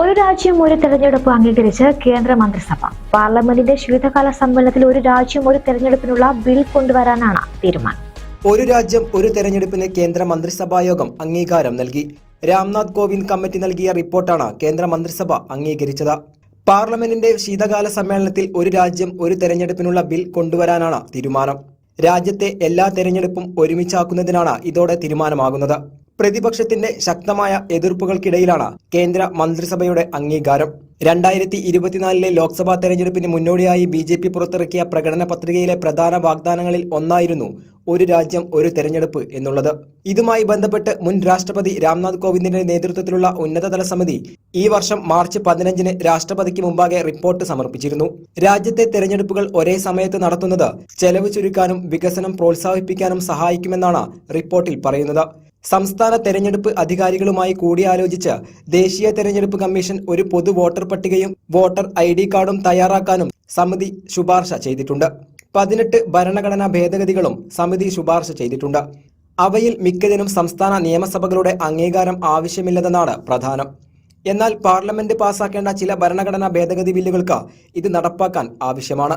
ഒരു രാജ്യം ഒരു തെരഞ്ഞെടുപ്പ് അംഗീകരിച്ച് കേന്ദ്ര മന്ത്രിസഭ. പാർലമെന്റിന്റെ ശീതകാല സമ്മേളനത്തിൽ ഒരു രാജ്യം ഒരു തെരഞ്ഞെടുപ്പിനുള്ള ബിൽ കൊണ്ടുവരാനാണ് തീരുമാനം. ഒരു രാജ്യം ഒരു തെരഞ്ഞെടുപ്പിന് കേന്ദ്ര മന്ത്രിസഭായോഗം അംഗീകാരം നൽകി. രാംനാഥ് കോവിന്ദ് കമ്മിറ്റി നൽകിയ റിപ്പോർട്ടാണ് കേന്ദ്ര മന്ത്രിസഭ അംഗീകരിച്ചത്. പാർലമെന്റിന്റെ ശീതകാല സമ്മേളനത്തിൽ ഒരു രാജ്യം ഒരു തെരഞ്ഞെടുപ്പിനുള്ള ബിൽ കൊണ്ടുവരാനാണ് തീരുമാനം. രാജ്യത്തെ എല്ലാ തെരഞ്ഞെടുപ്പും ഒരുമിച്ചാക്കുന്നതിനാണ് ഇതോടെ തീരുമാനമാകുന്നത്. പ്രതിപക്ഷത്തിന്റെ ശക്തമായ എതിർപ്പുകൾക്കിടയിലാണ് കേന്ദ്ര മന്ത്രിസഭയുടെ അംഗീകാരം. രണ്ടായിരത്തി ഇരുപത്തിനാലിലെ ലോക്സഭാ തെരഞ്ഞെടുപ്പിന് മുന്നോടിയായി ബി ജെ പി പുറത്തിറക്കിയ പ്രകടന പത്രികയിലെ പ്രധാന വാഗ്ദാനങ്ങളിൽ ഒന്നായിരുന്നു ഒരു രാജ്യം ഒരു തെരഞ്ഞെടുപ്പ് എന്നുള്ളത്. ഇതുമായി ബന്ധപ്പെട്ട് മുൻ രാഷ്ട്രപതി രാംനാഥ് കോവിന്ദിന്റെ നേതൃത്വത്തിലുള്ള ഉന്നതതല സമിതി ഈ വർഷം മാർച്ച് പതിനഞ്ചിന് രാഷ്ട്രപതിക്ക് മുമ്പാകെ റിപ്പോർട്ട് സമർപ്പിച്ചിരുന്നു. രാജ്യത്തെ തെരഞ്ഞെടുപ്പുകൾ ഒരേ സമയത്ത് നടത്തുന്നത് ചെലവ് ചുരുക്കാനും വികസനം പ്രോത്സാഹിപ്പിക്കാനും സഹായിക്കുമെന്നാണ് റിപ്പോർട്ടിൽ പറയുന്നത്. സംസ്ഥാന തെരഞ്ഞെടുപ്പ് അധികാരികളുമായി കൂടിയാലോചിച്ച് ദേശീയ തെരഞ്ഞെടുപ്പ് കമ്മീഷൻ ഒരു പൊതു വോട്ടർ പട്ടികയും വോട്ടർ ഐ ഡി കാർഡും തയ്യാറാക്കാനും സമിതി ശുപാർശ ചെയ്തിട്ടുണ്ട്. പതിനെട്ട് ഭരണഘടനാ ഭേദഗതികളും സമിതി ശുപാർശ ചെയ്തിട്ടുണ്ട്. അവയിൽ മിക്കതിനും സംസ്ഥാന നിയമസഭകളുടെ അംഗീകാരം ആവശ്യമില്ലെന്നാണ് പ്രധാനം. എന്നാൽ പാർലമെന്റ് പാസാക്കേണ്ട ചില ഭരണഘടനാ ഭേദഗതി ബില്ലുകൾക്ക് ഇത് നടപ്പാക്കാൻ ആവശ്യമാണ്.